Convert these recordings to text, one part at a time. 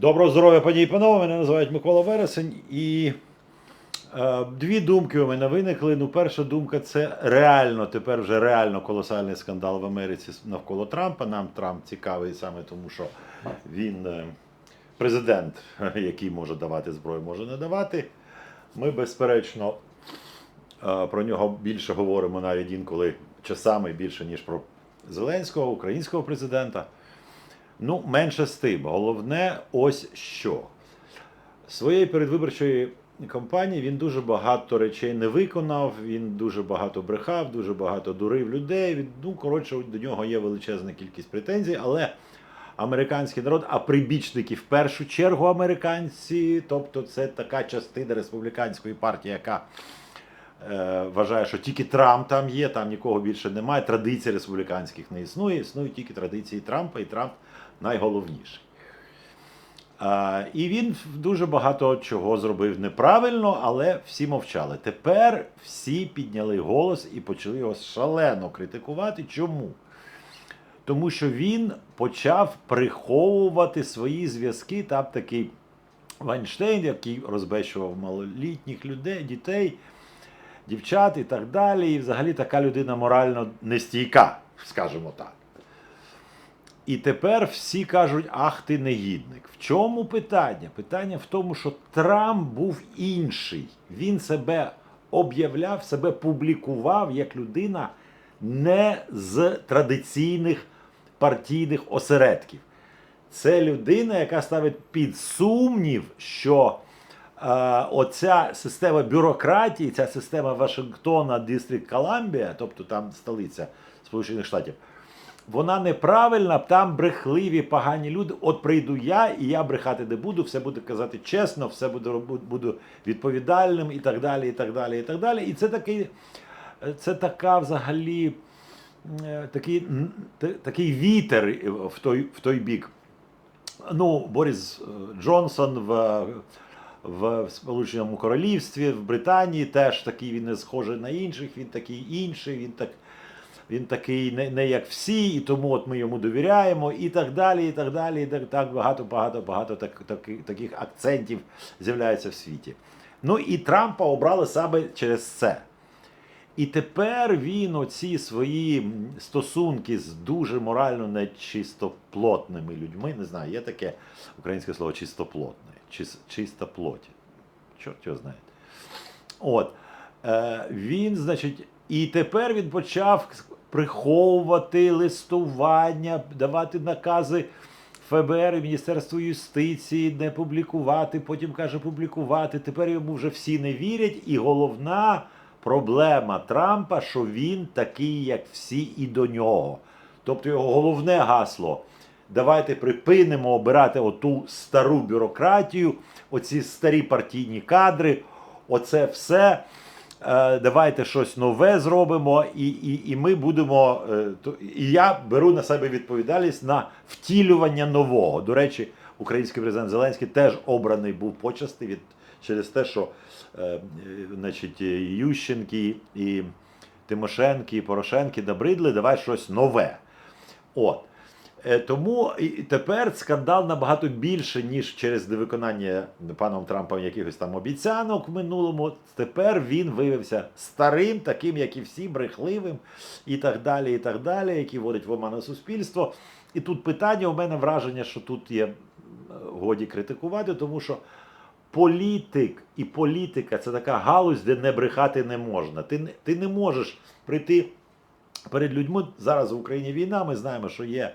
Доброго здоров'я, пані і панове. Мене називають Микола Вересень. І е, дві думки у мене виникли. Ну, перша думка це реально, тепер вже реально колосальний скандал в Америці навколо Трампа. Нам Трамп цікавий саме тому, що він е, президент, який може давати зброю, може не давати. Ми, безперечно, е, про нього більше говоримо навіть інколи часами більше, ніж про Зеленського, українського президента. Ну, менше з тим. Головне, ось що. Своєї передвиборчої кампанії він дуже багато речей не виконав, він дуже багато брехав, дуже багато дурив людей. Він, ну, коротше, до нього є величезна кількість претензій, але американський народ, а прибічники в першу чергу американці, тобто це така частина республіканської партії, яка вважає, що тільки Трамп там є, там нікого більше немає. Традицій республіканських не існує, існують тільки традиції Трампа, і Трамп найголовніший. І він дуже багато чого зробив неправильно, але всі мовчали. Тепер всі підняли голос і почали його шалено критикувати. Чому? Тому що він почав приховувати свої зв'язки. Там такий Вайнштейн, який розбещував малолітніх людей, дітей, дівчат і так далі. І взагалі така людина морально нестійка, скажімо так. І тепер всі кажуть, ах ти негідник. В чому питання? Питання в тому, що Трамп був інший. Він себе об'являв, себе публікував як людина не з традиційних партійних осередків. Це людина, яка ставить під сумнів, що оця система бюрократії, ця система Вашингтона, Дистрикт Колумбія, тобто там столиця Сполучених Штатів, вона неправильна, там брехливі, погані люди. От прийду я, і я брехати не буду, все буду казати чесно, все буду, буду відповідальним і так далі, і так далі, і так далі. І це такий, це така взагалі такий, такий вітер в той, в той бік. Ну, Борис е, Джонсон в, в Сполученому Королівстві, в Британії теж такий він не схожий на інших, він такий інший, він так. Він такий не, не як всі, і тому от ми йому довіряємо, і так далі, і так далі. І так, так багато, багато, багато так, так, таких акцентів з'являється в світі. Ну і Трампа обрали саме через це. І тепер він оці свої стосунки з дуже морально нечистоплотними людьми, не знаю, є таке українське слово чистоплотне, чис, чиста плоті. Чорт його знає. От. Е, він, значить, і тепер він почав приховувати листування, давати накази ФБР і Міністерству юстиції не публікувати, потім каже публікувати. Тепер йому вже всі не вірять. І головна проблема Трампа, що він такий, як всі, і до нього. Тобто його головне гасло. Давайте припинимо обирати оту стару бюрократію, оці старі партійні кадри, оце все. Е, Давайте щось нове зробимо, і, і, і ми будемо. е, І я беру на себе відповідальність на втілювання нового. До речі, український президент Зеленський теж обраний був почасти від через те, що е, значить, Ющенки і Тимошенки, і Порошенки набридли, давай щось нове. От. Е, Тому тепер скандал набагато більше, ніж через невиконання паном Трампом якихось там обіцянок в минулому. Тепер він виявився старим, таким, як і всі, брехливим, і так далі, і так далі, які вводить в оману суспільство. І тут питання, у мене враження, що тут є е, годі критикувати, тому що політик і політика це така галузь, де не брехати не можна. Ти, ти не можеш прийти перед людьми. Зараз в Україні війна, ми знаємо, що є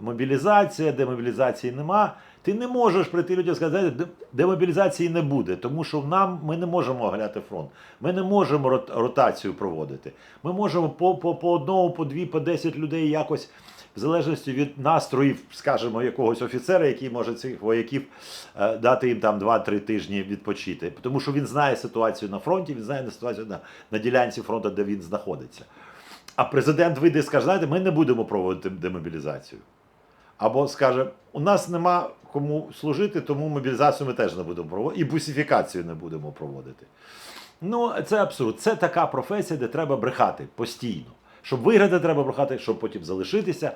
мобілізація, демобілізації нема. Ти не можеш прийти людям і сказати, «Де- демобілізації не буде, тому що нам ми не можемо огляти фронт. Ми не можемо ротацію проводити. Ми можемо по, по, по одному, по дві, по десять людей якось. В залежності від настроїв, скажімо, якогось офіцера, який може цих вояків е, дати їм там 2-3 тижні відпочити. Тому що він знає ситуацію на фронті, він знає ситуацію на, на ділянці фронту, де він знаходиться. А президент вийде і скаже, знаєте, ми не будемо проводити демобілізацію. Або скаже, у нас нема кому служити, тому мобілізацію ми теж не будемо проводити, і бусифікацію не будемо проводити. Ну, це абсурд. Це така професія, де треба брехати постійно. Щоб виграти, треба брехати, щоб потім залишитися.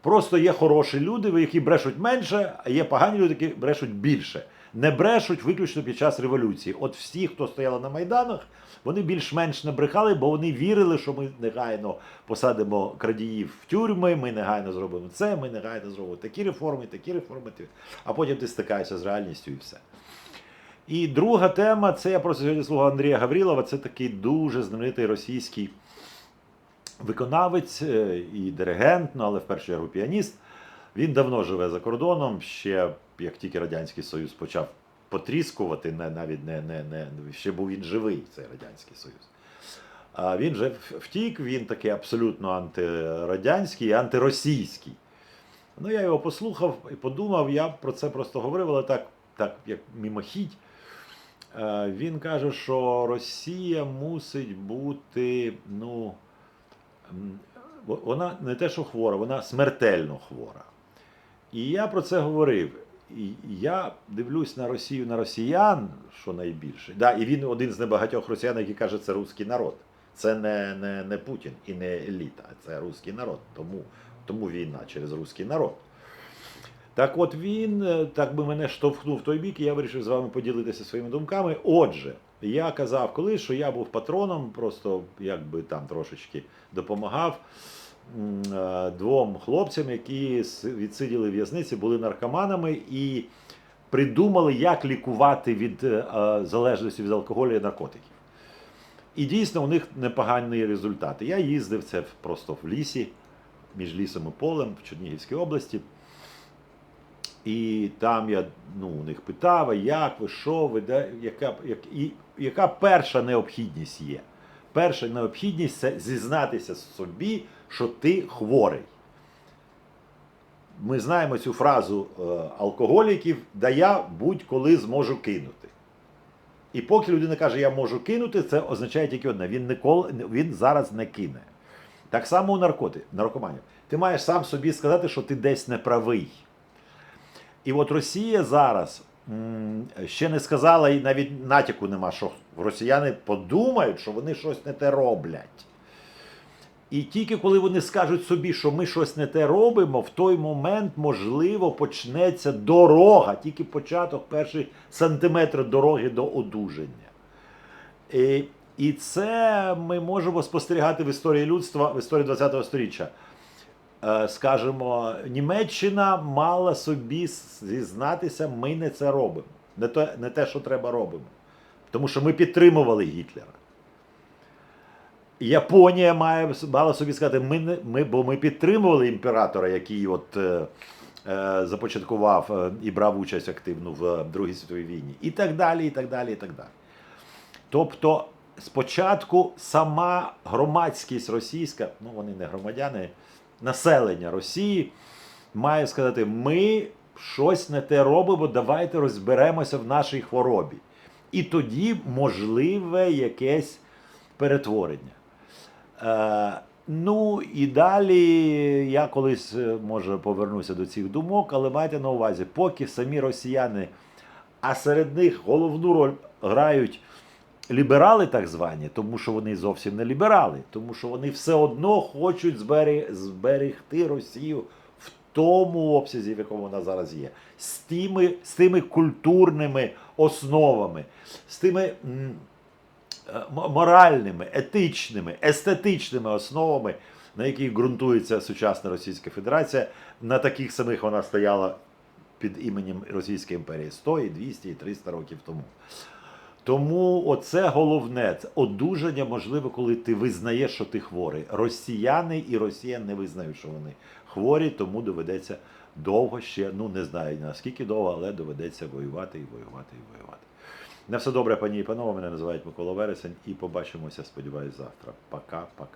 Просто є хороші люди, які брешуть менше, а є погані люди, які брешуть більше. Не брешуть виключно під час революції. От всі, хто стояли на майданах, вони більш-менш не брехали, бо вони вірили, що ми негайно посадимо крадіїв в тюрми, ми негайно зробимо це, ми негайно зробимо такі реформи, такі реформи. А потім ти стикаєшся з реальністю і все. І друга тема це я просто сьогодні слухав Андрія Гаврілова. Це такий дуже знаменитий російський виконавець е, і диригент, ну але в першу чергу піаніст. Він давно живе за кордоном, ще як тільки Радянський Союз почав потріскувати, навіть не, не, не ще був він живий, цей Радянський Союз. А він вже втік, він такий абсолютно антирадянський і антиросійський. Ну, я його послухав і подумав, я про це просто говорив, але так, так як мимохідь. Е, Він каже, що Росія мусить бути, ну, вона не те, що хвора, вона смертельно хвора. І я про це говорив. І я дивлюсь на Росію, на росіян, що найбільше. Да, і він один з небагатьох росіян, який каже, це русський народ. Це не, не, не Путін і не еліта, це русський народ. Тому, тому війна через русський народ. Так от він е, так би мене штовхнув в той бік, і я вирішив з вами поділитися своїми думками. Отже, я казав колись, що я був патроном, просто якби там трошечки допомагав двом хлопцям, які відсиділи в'язниці, були наркоманами і придумали, як лікувати від е, е, залежності від алкоголю і наркотиків. І дійсно у них непогані результати. Я їздив це просто в лісі, між лісом і полем в Чернігівській області. І там я ну, у них питав, як ви, що ви, де, яка, як, і, яка перша необхідність є? Перша необхідність це зізнатися собі, що ти хворий. Ми знаємо цю фразу е, алкоголіків, да я будь-коли зможу кинути. І поки людина каже, я можу кинути, це означає тільки одне: він ніколи він зараз не кине. Так само у наркоти, наркоманів. Ти маєш сам собі сказати, що ти десь не правий. І от Росія зараз ще не сказала, і навіть натяку нема, що росіяни подумають, що вони щось не те роблять. І тільки коли вони скажуть собі, що ми щось не те робимо, в той момент, можливо, почнеться дорога, тільки початок, перший сантиметр дороги до одужання. І, і це ми можемо спостерігати в історії людства, в історії ХХ століття. Е, Скажімо, Німеччина мала собі зізнатися, ми не це робимо. Не те, не те, що треба робимо. Тому що ми підтримували Гітлера. Японія має мала собі сказати, ми, ми, бо ми підтримували імператора, який от, е, е, започаткував е, і брав участь активно в Другій світовій війні. І так далі, і так далі, і так далі. Тобто, спочатку сама громадськість російська, ну вони не громадяни, населення Росії має сказати: ми щось не те робимо, давайте розберемося в нашій хворобі. І тоді можливе якесь перетворення. Е, ну і далі я колись е, може повернуся до цих думок, але майте на увазі, поки самі росіяни, а серед них головну роль грають ліберали, так звані, тому що вони зовсім не ліберали, тому що вони все одно хочуть збере- зберегти Росію в тому обсязі, в якому вона зараз є, з тими, з тими культурними основами, з тими. Моральними, етичними, естетичними основами, на яких ґрунтується сучасна Російська Федерація. На таких самих вона стояла під іменем Російської імперії 100, і 200, і 300 років тому. Тому оце головне це одужання можливо, коли ти визнаєш, що ти хворий. Росіяни і Росія не визнають, що вони хворі, тому доведеться довго ще, ну не знаю наскільки довго, але доведеться воювати і воювати і воювати. На все добре, пані і панове. Мене називають Микола Вересень, і побачимося, сподіваюсь, завтра. Пока-пока.